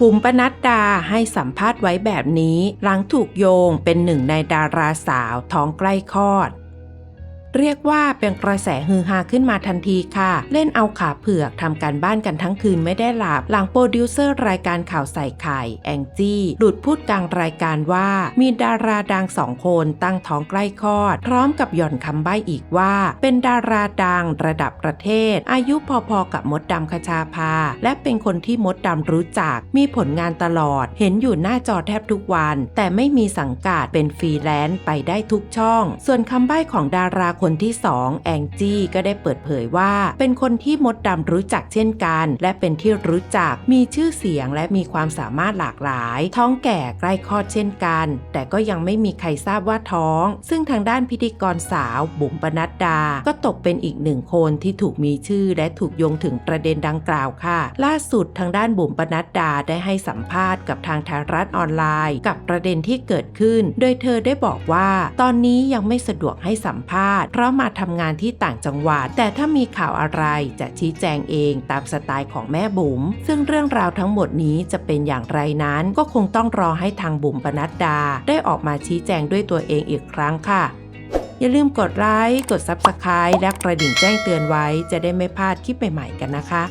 บุ๋มปนัดดาให้สัมภาษณ์ไว้แบบนี้ หลังถูกโยงเป็นหนึ่งในดาราสาวท้องใกล้คลอด เรียกว่าเป็นกระแสฮือฮาขึ้นมาทันทีค่ะ เล่นเอาขาเผือกทำการบ้านกันทั้งคืนไม่ได้หลับ หลังโปรดิวเซอร์รายการข่าวใส่ไข่แองจี้หลุดพูดกลางรายการว่ามีดาราดังสองคนตั้งท้องใกล้คลอด พร้อมกับหย่อนคำใบ้อีกว่า เป็นดาราดังระดับประเทศ อายุพอๆกับมดดำคชาภา และเป็นคนที่มดดำรู้จัก มีผลงานตลอด เห็นอยู่หน้าจอแทบทุกวัน แต่ไม่มีสังกัดเป็นฟรีแลนซ์ไปได้ทุกช่อง ส่วนคำใบ้ของดาราคนคนที่สองแองจี้ก็ได้เปิดเผยว่า เป็นคนที่มดดำรู้จักเช่นกัน และเป็นที่รู้จักมีชื่อเสียงและมีความสามารถหลากหลาย ท้องแก่ใกล้คลอดเช่นกัน แต่ก็ยังไม่มีใครทราบว่าท้อง ซึ่งทางด้านพิธีกรสาวบุ๋มปนัดดา ก็ตกเป็นอีกหนึ่งคนที่ถูกมีชื่อและถูกโยงถึงประเด็นดังกล่าวค่ะ ล่าสุดทางด้านบุ๋มปนัดดาได้ให้สัมภาษณ์กับทางไทยรัฐออนไลน์ กับประเด็นที่เกิดขึ้น โดยเธอได้บอกว่า ตอนนี้ยังไม่สะดวกให้สัมภาษณ์เพราะมาทำงานที่ต่างจังหวัด แต่ถ้ามีข่าวอะไรจะชี้แจงเองตามสไตล์ของแม่บุ๋มซึ่งเรื่องราวทั้งหมดนี้จะเป็นอย่างไรนั้น ก็คงต้องรอให้ทางบุ๋มปนัดดา ได้ออกมาชี้แจงด้วยตัวเองอีกครั้งค่ะ อย่าลืมกดไลค์กด Subscribe และกระดิ่งแจ้งเตือนไว้ จะได้ไม่พลาดคลิปใหม่ๆกันนะคะ